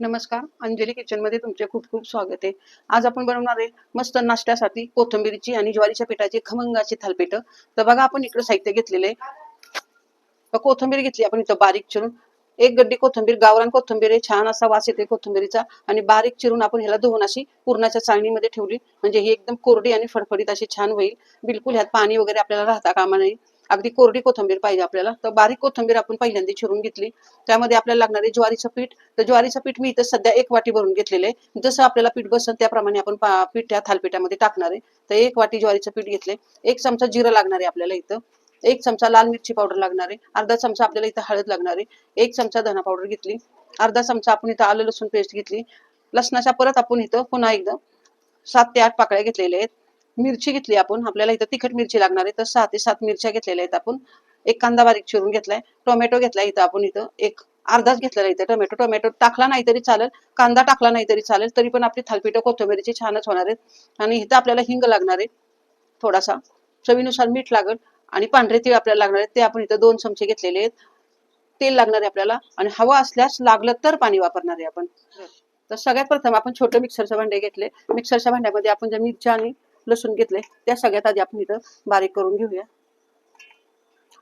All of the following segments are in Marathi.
नमस्कार अंजली किचनमध्ये तुमचे खूप खूप स्वागत आहे. आज आपण बनवणार आहे मस्त नाश्त्यासाठी कोथिंबीरची आणि ज्वारीच्या पिठाची खमंगाची थालपीठ. तर बघा आपण इकडे साहित्य घेतलेले आहे. कोथिंबीर घेतली आपण इथं बारीक चिरून. एक गड्डी कोथिंबीर गावरान कोथिंबीर आहे छान असा वास येते कोथिंबीरीचा. आणि बारीक चिरून आपण ह्याला धुवून अशी पूर्णाच्या चाळणीमध्ये ठेवली. म्हणजे ही एकदम कोरडी आणि फडफडीत अशी छान होईल. बिलकुल ह्यात पाणी वगैरे आपल्याला राहता कामा नाही अगदी कोरडी कोथिंबीर पाहिजे आपल्याला. तर बारीक कोथिंबीर आपण पहिल्यांदा चिरून घेतली. त्यामध्ये आपल्याला लागणारे ज्वारीचं पीठ. तर ज्वारीचं पीठ मी इथं सध्या एक वाटी भरून घेतलेलं आहे. जसं आपल्याला पीठ बसन त्याप्रमाणे आपण पीठ त्या थालपीठामध्ये टाकणार आहे. तर एक वाटी ज्वारीचं पीठ घेतले एक चमचा जिरं लागणार आहे आपल्याला इथं. एक चमचा लाल मिरची पावडर लागणार आहे. अर्धा चमचा आपल्याला इथं हळद लागणार आहे. एक चमचा धना पावडर घेतली. अर्धा चमचा आपण इथं आलं लसूण पेस्ट घेतली. लसणाच्या परत आपण इथं पुन्हा एकदा सात ते आठ पाकळ्या घेतलेल्या आहेत. मिरची घेतली आपण. आपल्याला इथं तिखट मिरची लागणार आहे. तर सहा ते सात मिरच्या घेतलेल्या आहेत आपण. एक कांदा बारीक चिरून घेतलाय. टोमॅटो घेतलाय इथं आपण इथं. एक अर्धाच घेतलेला इथं टोमॅटो. टोमॅटो टाकला नाही तरी चालेल. कांदा टाकला नाही तरी चालेल. तरी पण आपली थालपीठ कोथिंबीरची छानच होणार आहेत. आणि इथं आपल्याला हिंग लागणार आहे. थोडासा. चवीनुसार मीठ लागेल. आणि पांढरे तीळ आपल्याला लागणार आहेत. ते आपण इथं दोन चमचे घेतलेले आहेत. तेल लागणार आहे आपल्याला. आणि हवा असल्यास लागलं तर पाणी वापरणार आहे आपण. तर सगळ्यात प्रथम आपण छोटं मिक्सरचं भांडे घेतले. मिक्सरच्या भांड्यामध्ये आपण ज्या मिरच्या आणि लसूण घेतले त्या सगळ्यात आधी आपण इथं बारीक करून घेऊया.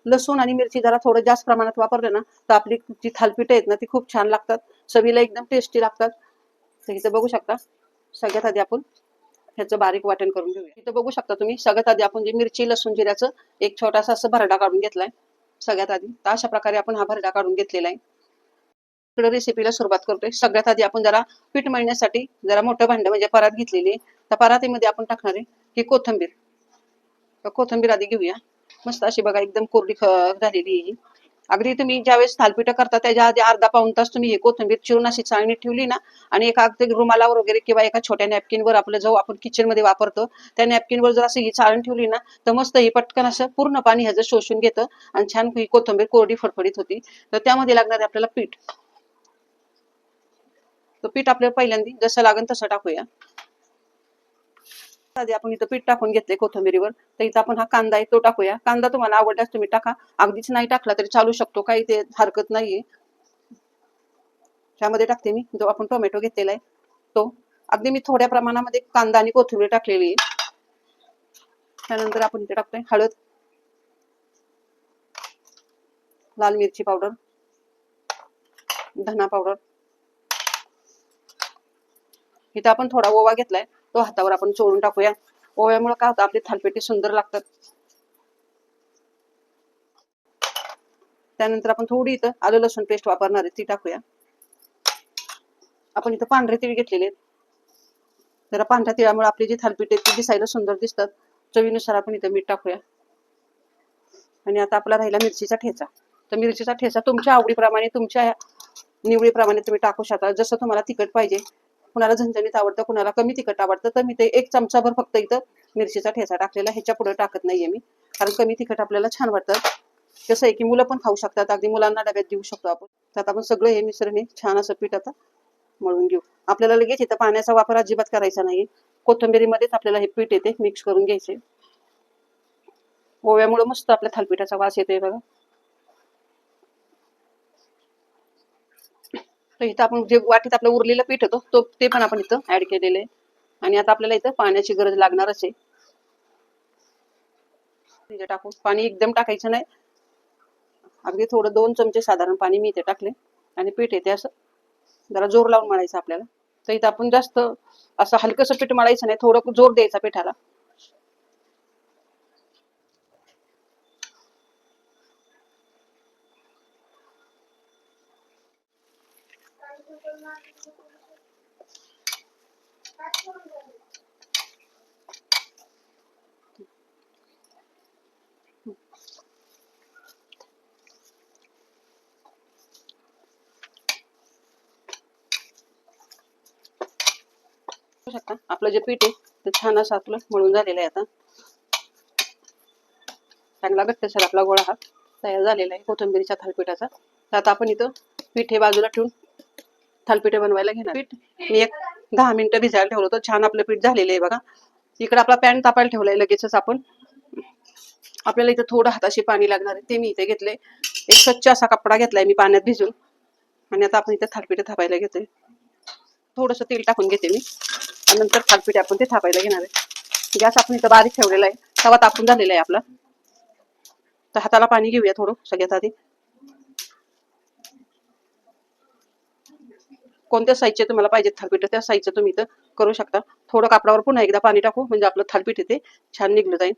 लसूण आणि मिरची जरा थोडं जास्त प्रमाणात वापरले ना तर आपली जी थालपीठ आहेत ना ती खूप छान लागतात. चवीला एकदम टेस्टी लागतात. तर इथं बघू शकता सगळ्यात आधी आपण ह्याचं बारीक वाटण करून घेऊया. इथं बघू शकता तुम्ही सगळ्यात आधी आपण जे मिरची लसूण जिऱ्याचं एक छोटासा असं भरडा काढून घेतलाय. सगळ्यात आधी तर अशा प्रकारे आपण हा भरडा काढून घेतलेला आहे. इकडे रेसिपीला सुरुवात करतोय. सगळ्यात आधी आपण जरा पीठ मळण्यासाठी जरा मोठं भांडं म्हणजे परात घेतलेली आहे. त्या परातीमध्ये आपण टाकणार आहे ही कोथिंबीर. कोथंबीर आधी घेऊया. मस्त अशी बघा एकदम कोरडी झालेली आहे ही. अगदी तुम्ही ज्यावेळेस थालपीठ करता त्याच्या आधी अर्धा पाऊन तास तुम्ही हे कोथिंबीर चिरून अशी चाळणी ठेवली ना आणि एका अगदी रुमालावर वगैरे किंवा एका छोट्या नॅपकिनवर आपलं जो आपण किचनमध्ये वापरतो त्या नॅपकिनवर जर असं ही चाळण ठेवली ना तर मस्त ही पटकन असं पूर्ण पाणी ह्याचं शोषून घेतं आणि छान ही कोथिंबीर कोरडी फडफडीत होती. तर त्यामध्ये लागणार आपल्याला पीठ. तर पीठ आपल्याला पहिल्यांदा जसं लागेल तसं टाकूया. आधी आपण इथं पीठ टाकून घेतले कोथिंबीरीवर. तर इथं आपण हा कांदा आहे तो टाकूया. कांदा तुम्हाला आवडल्यास तुम्ही टाका. अगदीच नाही टाकला तरी चालू शकतो काही ते हरकत नाहीये. त्यामध्ये टाकते मी जो आपण टोमॅटो घेतलेला आहे तो. अगदी मी थोड्या प्रमाणामध्ये कांदा आणि कोथिंबीर टाकलेली आहे. त्यानंतर आपण इथे टाकतोय हळद लाल मिरची पावडर धना पावडर. इथं आपण थोडा ओवा घेतलाय. तो हातावर आपण चोळून टाकूया. ओव्यामुळे काय होतं आपली थालपेटी सुंदर लागतात. त्यानंतर आपण थोडी इथं आलं लसूण पेस्ट वापरणार आहे ती टाकूया. आपण इथं पांढरे तीळ घेतलेले जरा पांढऱ्या तिळामुळे आपली जी थालपीठ आहे ती दिसायला सुंदर दिसतात. चवीनुसार आपण इथं मीठ टाकूया. आणि आता आपला राहिला मिरचीचा ठेचा. तर मिरचीचा ठेचा तुमच्या आवडीप्रमाणे तुमच्या निवडीप्रमाणे तुम्ही टाकू शकता. जसं तुम्हाला तिखट पाहिजे कुणाला झणझणीत आवडतं कुणाला कमी तिखट आवडतं तर मी ते एक चमचाभर फक्त इथं मिरचीचा ठेचा टाकलेला ह्याच्या पुढे टाकत नाहीये मी कारण कमी तिखट आपल्याला छान वाटतं. कसं आहे की मुलं पण खाऊ शकतात. अगदी मुलांना डब्यात देऊ शकतो आपण. त्यात आपण सगळं हे मिश्रण हे छान असं पीठ आता मळून घेऊ. आपल्याला लगेच इथं पाण्याचा वापर अजिबात करायचा नाही कोथिंबिरीमध्येच आपल्याला हे पीठ येते मिक्स करून घ्यायचे. ओव्यामुळे मस्त आपल्या थालपीठाचा वास येतोय बघा. तर इथं आपण जे वाटीत आपलं उरलेलं पीठ होतं तो ते पण आपण इथं ऍड केलेलं आहे. आणि आता आपल्याला इथं पाण्याची गरज लागणारच आहे. टाकू पाणी एकदम टाकायचं नाही. अगदी थोडं दोन चमचे साधारण पाणी मी इथे टाकले. आणि पीठ येते असं जरा जोर लावून मळायचं आपल्याला. तर इथं आपण जास्त असं हलकंसं पीठ मळायचं नाही थोडं जोर द्यायचा पिठाला. शकता आपलं जे पीठ आहे ते छान असं आपलं मळून झालेलं आहे आता. चांगला घट्टसर आपला गोळा हा तयार झालेला आहे कोथिंबीरीच्या थालपीठाचा. तर आता आपण इथं पीठ हे बाजूला ठेवून थालपिठे बनवायला घेणार. पीठ मी एक दहा मिनिटं भिजायला ठेवलं होतं. छान आपलं पीठ झालेलं आहे बघा. इकडे आपला पॅन तापायला ठेवलाय लगेचच आपण. आपल्याला इथं थोडं हाताशी पाणी लागणार आहे. ते मी इथे घेतले एक स्वच्छ असा कपडा घेतलाय मी पाण्यात भिजून. आणि आता आपण इथे थालपीठ थापायला घेतोय. थोडंसं तेल टाकून घेते मी. आणि नंतर थालपीठ आपण ते थापायला घेणार आहे. गॅस आपण इथं बारीक ठेवलेला आहे. तवा तापून झालेला आहे आपला. तर हाताला पाणी घेऊया थोडं सगळ्यात आधी. कोणत्या साईजचे तुम्हाला पाहिजे थालपीठ त्या साईजचं तुम्ही इथं करू शकता. थोडं कापडावर पुन्हा एकदा पाणी टाकू म्हणजे आपलं थालपीठ इथे छान निघलं जाईल.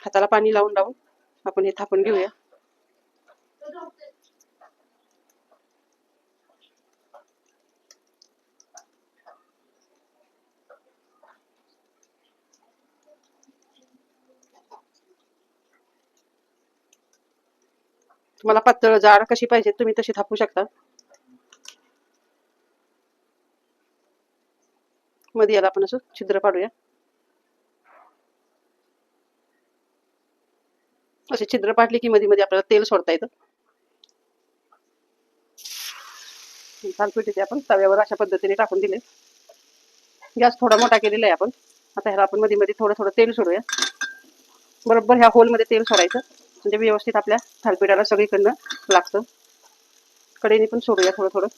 हाताला पाणी लावून लावून आपण हे थापून घेऊया. तुम्हाला पातळ जाड कशी पाहिजे तुम्ही तशी थापू शकता. मध्ये याला आपण असं छिद्र पाडूया. असे छिद्र पाडले की मध्ये मध्ये आपल्याला तेल सोडता येतं. थालपीठ आपण तव्यावर अशा पद्धतीने टाकून दिले. गॅस थोडा मोठा केलेला आहे आपण. आता ह्याला आपण मध्ये मध्ये थोडं थोडं तेल सोडूया. बरोबर ह्या होलमध्ये तेल सोडायचं. म्हणजे व्यवस्थित आपल्या थालपीठाला सगळीकडनं लागतं. कडेने पण सोडूया थोडं थोडं.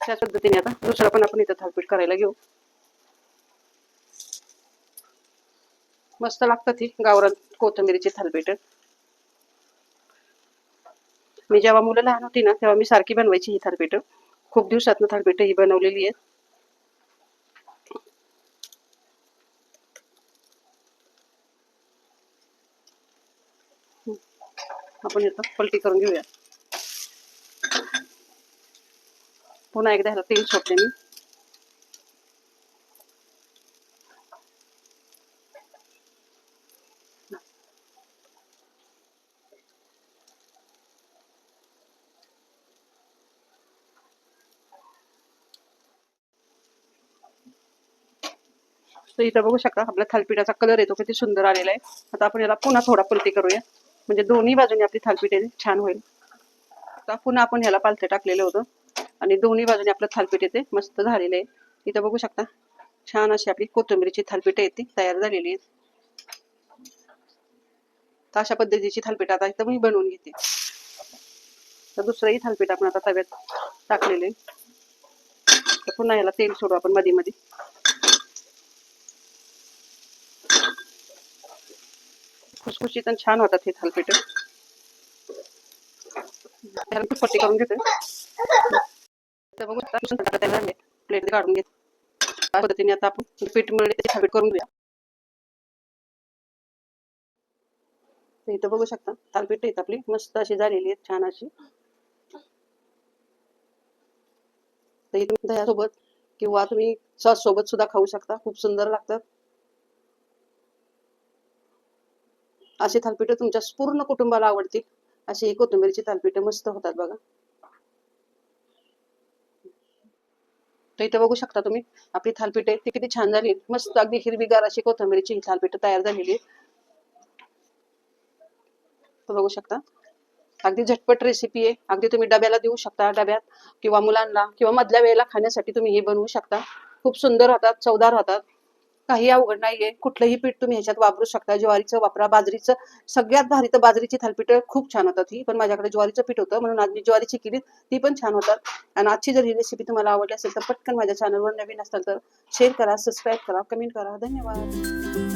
त्याच पद्धतीने आता दुसरं पण आपण इथं थालपीठ करायला घेऊ. मस्त लागतात ही गावरान कोथिंबीरीची थालपीठ. मी जेव्हा मुलं लहान होती ना तेव्हा मी सारखी बनवायची ही थालपीठ. खूप दिवसात थालपीठ ही बनवलेली आहेत. आपण इथं पलटी करून घेऊया पुन्हा एकदा ह्याला तेल सोडते मी. तर इथं बघू शकता आपल्या थालपिठाचा कलर येतो किती सुंदर आलेला आहे. आता आपण याला पुन्हा थोडा पलटी करूया. म्हणजे दोन्ही बाजूने आपली थालपीठ आहे छान होईल. आता पुन्हा आपण ह्याला पालथं टाकलेलं होतं. आणि दोन्ही बाजूने आपलं थालपीठ येते मस्त झालेलं आहे. इथं बघू शकता छान अशी आपली कोथिंबीरची थालपीठ येते तयार झालेली आहेत तर अशा पद्धतीची थालपीठ आता इथं मी बनवून घेते. तर दुसरंही थालपीठ आपण आता तव्यात टाकलेले तर पुन्हा याला तेल सोडू आपण मध्ये मध्ये खुसखुशीत आणि छान होतात हे थालपीठ. पट्टी करून घेते. प्लेट काढून घेते. पद्धतीने आता आपण पीठ मिळले ते थालपीठ करून घेऊया. इथं बघू शकता थालपीठ आहेत आपली. मस्त अशी झालेली आहेत छान अशी. तर इथे दह्यासोबत किंवा तुम्ही सॉस सोबत सुद्धा खाऊ शकता. खूप सुंदर लागतात. अशी थालपीठं तुमच्या पूर्ण कुटुंबाला आवडतील. अशी ही कोथिंबीरची थालपीठं मस्त होतात बघा. तर इथं बघू शकता तुम्ही आपली थालपीठ आहे ती किती छान झाली. मस्त अगदी हिरवीगार अशी कोथिंबीरची ही थालपीठ तयार झालेली आहे बघू शकता. अगदी झटपट रेसिपी आहे. अगदी तुम्ही डब्याला देऊ शकता डब्यात किंवा मुलांना किंवा मधल्या वेळेला खाण्यासाठी तुम्ही हे बनवू शकता. खूप सुंदर राहतात चवदार राहतात. काही अवघड नाहीये. कुठलंही पीठ तुम्ही ह्याच्यात वापरू शकता. ज्वारीचं वापरा. बाजरीचं सगळ्यात भारी तर बाजरीची थालपीठ खूप छान होतात ही. पण माझ्याकडे ज्वारीचं पीठ होतं. म्हणून आज मी ज्वारीची केली ती पण छान होतात. आणि आजची जर ही रेसिपी तुम्हाला आवडली असेल तर पटकन माझ्या चॅनलवर नवीन असाल तर शेअर करा सबस्क्राईब करा कमेंट करा. धन्यवाद.